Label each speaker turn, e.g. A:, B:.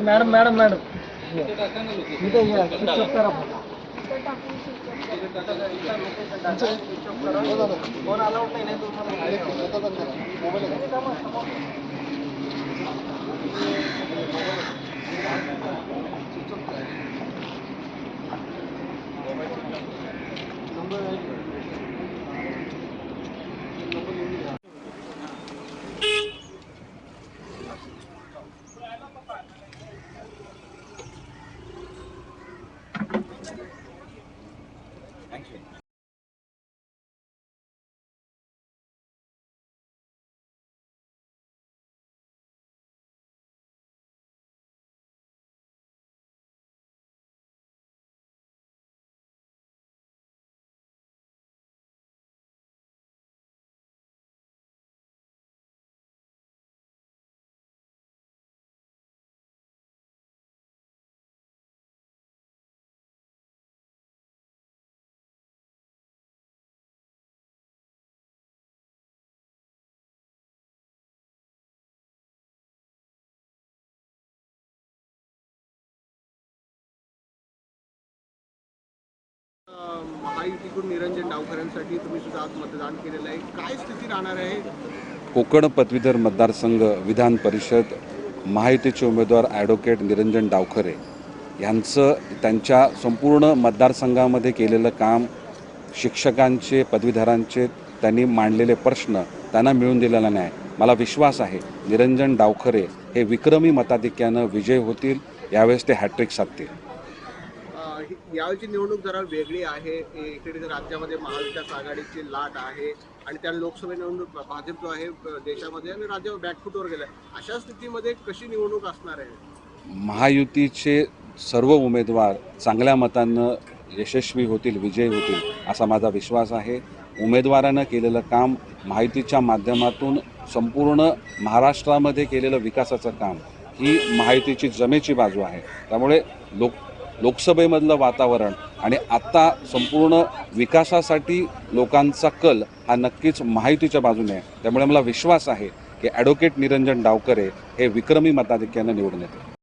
A: Madam madam madam इथे या switch off करा फोन. फोन अलाउड नाही नाही मोबाईल
B: महायुतीकडून निरंजन डावकरांसाठी तुम्ही सुद्धा आज मतदान केलेलं आहे. काय स्थिती राहणार आहे?
C: कोकण पदवीधर मतदारसंघ विधान परिषद महायुतीचे उमेदवार ॲडव्होकेट निरंजन डावखरे यांचं त्यांच्या संपूर्ण मतदारसंघामध्ये केलेलं काम शिक्षकांचे पदवीधरांचे त्यांनी मांडलेले प्रश्न त्यांना मिळून दिलेला नाही मला विश्वास आहे निरंजन डावखरे हे विक्रमी मताधिक्यानं विजय होतील यावेळेस ते हॅट्रिक साधतील.
B: यावेळची निवडणूक जरा वेगळी आहे. इकडे राज्यामध्ये महाविकास आघाडीची लाट आहे आणि त्या लोकसभा निवडणूक भाजप जो आहे देशामध्ये आणि राज्यावर बॅकफुटवर गेलाय अशा स्थितीमध्ये कशी निवडणूक असणार आहे?
C: महायुतीचे सर्व उमेदवार चांगल्या मतांनं यशस्वी होतील विजयी होतील असा माझा विश्वास आहे. उमेदवारानं केलेलं काम माहितीच्या माध्यमातून संपूर्ण महाराष्ट्रामध्ये केलेलं विकासाचं काम ही माहितीची जमेची बाजू आहे. त्यामुळे लोक लोकसभेमधलं वातावरण आणि आत्ता संपूर्ण विकासासाठी लोकांचा कल हा नक्कीच माहितीच्या बाजूने आहे. त्यामुळे मला विश्वास आहे की ॲडव्होकेट निरंजन डावकरे हे विक्रमी मताधिक्यानं निवडून येतील.